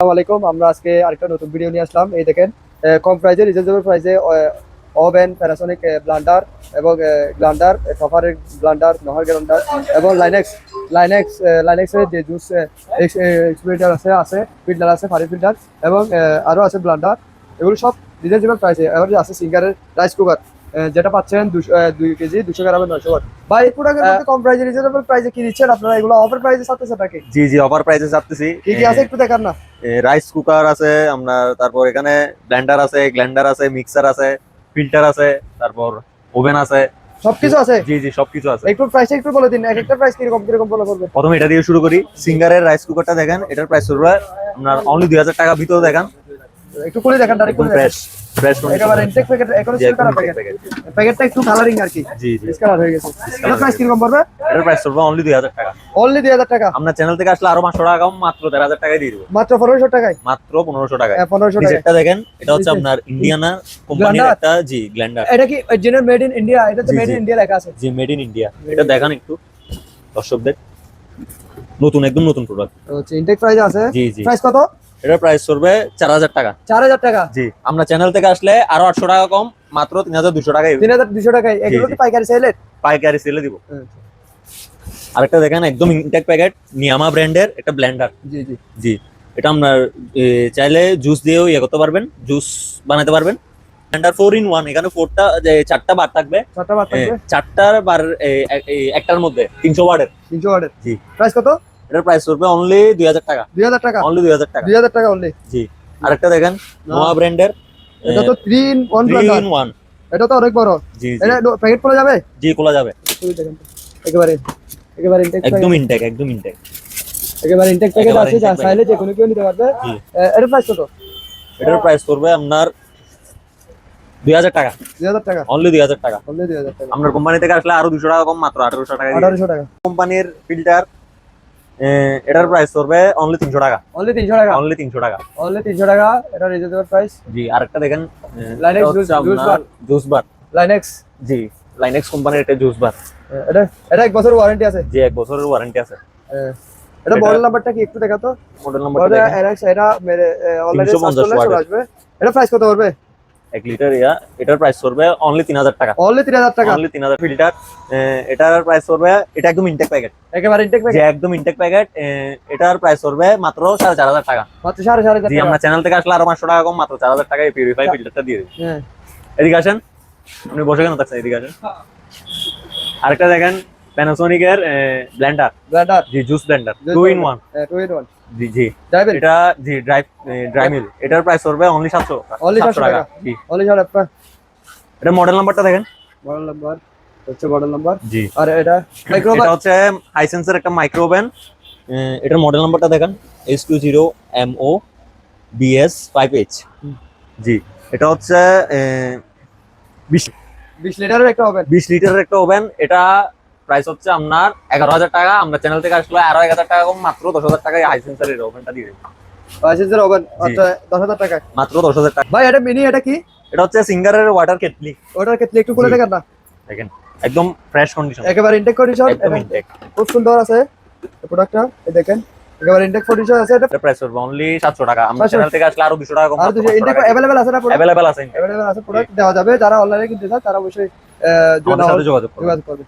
আসসালামু আলাইকুম আমরা আজকে আরেকটা নতুন ভিডিও নিয়ে আসলাম। এই দেখেন কম প্রাইসে রিজনেবল প্রাইসে ওভেন প্যানাসোনিক ব্লান্ডার এবং ব্লান্ডার টফারের ব্লান্ডার নহর গ্রান্ডার এবং লাইনেক্স লাইনেক্স লাইনেক্সের যে জুস ফিল্টার আছে আছে ফিল্টার আছে ফারি ফিল্টার এবং আহ, আরও আছে ব্লান্ডার এগুলো সব রিজনেবল প্রাইসে এবার আছে সিঙ্গারের রাইস কুকার যেটা পাচ্ছেন দুই কেজি দুশো গ্রামের নয়শো ভাই এই প্রোডাক্টের মধ্যে কম প্রাইসে রিজনেবল প্রাইসে কি দিচ্ছেন আপনারা? এগুলো অফার প্রাইসে সাথে নাকি? জি জি অফার প্রাইসে কি কি আছে একটু দেখান না। রাইস কুকার আছে আপনার তারপর এখানে ব্লেন্ডার আছে গ্ল্যান্ডার আছে মিক্সার আছে ফিল্টার আছে তারপর ওভেন আছে। সবকিছু আছে? জি জি সবকিছু আছে। একটু প্রাইস একটু বলে দিন এক একটা প্রাইস কীরকম কীরকম বলে বলবেন? প্রথমে এটা দিয়ে শুরু করি। সিঙ্গারের রাইস কুকারটা দেখেন এটার প্রাইস শুরু হয় আপনার অনলি দুই হাজার টাকা ভিতরে দেখেন। একটু করে দেখেন ডাইরেক্ট করে ফ্রেশ ফ্রেশ একেবারে ইনটেক প্যাকেট এখন সিল করা প্যাকেট প্যাকেটটা একটু কালারিং আর কি। জি জি। ডিসকালার হয়ে গেছে। এটা প্রাইস কীরকম পড়বে? এটার প্রাইস পড়বে অনলি দুই হাজার টাকা। অনলি 2000 টাকা। আপনার চ্যানেল থেকে আসলে আরও পাঁচশো টাকা কম মাত্র দেড় হাজার টাকায় দিয়ে দিব। মাত্র 1500 টাকায়? মাত্র পনেরোশো টাকায়। হ্যাঁ, 1500 টাকা নিচেরটা দেখেন এটা হচ্ছে আপনার ইন্ডিয়ানা কোম্পানির একটা জি গ্ল্যান্ডার এটা কি মেড ইন ইন্ডিয়া এটা তো মেড ইন ইন্ডিয়া লেখা আছে। জি মেড ইন ইন্ডিয়া এটা দেখান একটু দর্শকদের। নতুন একদম নতুন প্রোডাক্ট হচ্ছে ইনটেক প্রাইস আছে। জি জি। প্রাইস কত? এটার প্রাইস পড়বে চার হাজার টাকা। 4000 টাকা? জি। আমরা চ্যানেল থেকে আসলে আরও আটশো টাকা কম মাত্র তিন হাজার দুশো টাকায় 3200 টাকায়। এগুলো জি। পাইকারি সেলের পাইকারি সেলে দিব। আরেকটা দেখেন একদম ইনটেক প্যাকেট নিয়ামা ব্র্যান্ডের একটা ব্লেন্ডার জি জি। জি। এটা আপনার চাইলে জুস দিয়েও ইয়ে করতে পারবেন জুস বানাতে পারবেন। ব্লেন্ডার ফোর ইন ওয়ান এখানে ফোরটা যে চারটা বার থাকবে। চারটা থাকবে? চারটার বার একটার মধ্যে তিনশো ওয়ার্ডের। 300 ওয়াটের জি। প্রাইস কত? এটার প্রাইস পড়বে অনলি দুই হাজার টাকা। 2000 টাকা। অনলি দুই হাজার টাকা। 2000 টাকা অনলি জি। আরেকটা দেখেন নোয়া ব্র্যান্ডের এটা তো 3 ইন 1 থ্রি ইন ওয়ান এটা তো অনেক বড়। জি এটা প্যাকেট পড়ে যাবে? জি খোলা যাবে। একেবারে একেবারে ইনটেক একদম ইনটেক একদম ইনটেক একেবারে ইনটেক প্যাকেট আছে যা চাইলে যে কোনো কেউ নিতে পারবে। এর প্রাইস কত? এটার প্রাইস পড়বে আপনার দুই হাজার টাকা। 2000 টাকা। অনলি টাকা। অনলি 2000 টাকা। আপনার কোম্পানি থেকে আসলে আরও দুশো টাকা কম মাত্র আঠারোশো টাকা 1800 টাকা। কোম্পানির ফিল্টার এটার প্রাইস পড়বে অনলি তিনশো টাকা। অনলি 300 টাকা? অনলি তিনশো টাকা। অনলি 300 টাকা এটা রিজনেবল প্রাইস জি আরেকটা দেখেন juice- juice bar। Juice bar Linex G Linex কোম্পানির একটা জুস বার এটা এটা এক বছর ওয়ারেন্টি আছে? যে এক বছরের ওয়ারেন্টি আছে। এটা এটা- মডেল নাম্বারটা কি একটু দেখাতো? মডেল নাম্বারটা এনএক্স এটা মেরে 350 সার্চ করলে আসবে। এটা প্রাইস কত পড়বে? এক লিটার ইয়া এটার প্রাইস পড়বে অনলি তিন হাজার টাকা। অনলি 3000 টাকা? অনলি তিন হাজার ফিল্টার এটার প্রাইস পড়বে এটা একদম ইনটেক প্যাকেট একেবারে ইনটেক প্যাকেট একদম ইনটেক প্যাকেট এটার প্রাইস পড়বে মাত্র সাড়ে চার হাজার টাকা। মাত্র 4500 জি টাকা। আমরা চ্যানেল থেকে আসলে আরও পাঁচশো টাকা কম মাত্র চার হাজার টাকায় পিউরিফাই ফিল্টারটা দিয়ে দিই। হ্যাঁ। এদিকে আসেন। আপনি বসে কেন থাকছেন? এদিকে আসেন। আরেকটা দেখেন প্যানাসোনিক এর blender G juice blender two in one 2 in 1 জি জি। এটা জি ড্রাই ড্রাই মিল এটার প্রাইস পড়বে অনলি সাতশো Only 700 টাকা জি। অনলি 7 টাকা? এটা মডেল নাম্বারটা দেখেন। মডেল নাম্বার হচ্ছে মডেল নাম্বার জি। আর এটা মাইক্রো এটা হচ্ছে হাইসেন্সের একটা মাইক্রো ওভেন এটার মডেল নাম্বারটা দেখেন। H two zero M O BS five H জি। এটা হচ্ছে আহ, বিশ লিটারের একটা হবে বিশ লিটারের একটা ওভেন এটা প্রাইস হচ্ছে আপনার এগারো হাজার টাকা আমরা চ্যানেল থেকে আসলে আরো এক হাজার টাকা কম মাত্র দশ হাজার টাকায় হাইসেন্সের এই ওভেনটা দিয়ে দেবো পাঁচের ওভেন জি। আচ্ছা 10000 টাকা মাত্র দশ হাজার টাকা ভাই এটা মিনি এটা কি এটা হচ্ছে সিঙ্গারের ওয়াটার কেটলি ওটার ক্ষেত্রে একটু খুলে জি। দেখেন না দেখেন একদম ফ্রেশ কন্ডিশন একেবারে ইনটেক কন্ডিশন একদম ইনটেক খুব সুন্দর আছে প্রোডাক্টটা এই দেখেন একেবারে ইনটেক কন্ডিশন আছে এটা এটা প্রাইস পড়বে অনলি সাতশো টাকা আমরা 700 চ্যানেল থেকে আসলে আরো দুশো টাকা কম আর দুটো ইনটেক अवेलेबल আছে না প্রোডাক্ট অ্যাভেলেবেল আছে अवेलेबल আছে প্রোডাক্ট দেওয়া যাবে যারা অনলাইনে কিনতে চায় তারা অবশ্যই আহ, আমাদের যোগাযোগ সাথে যোগাযোগ করুন যোগাযোগ করবে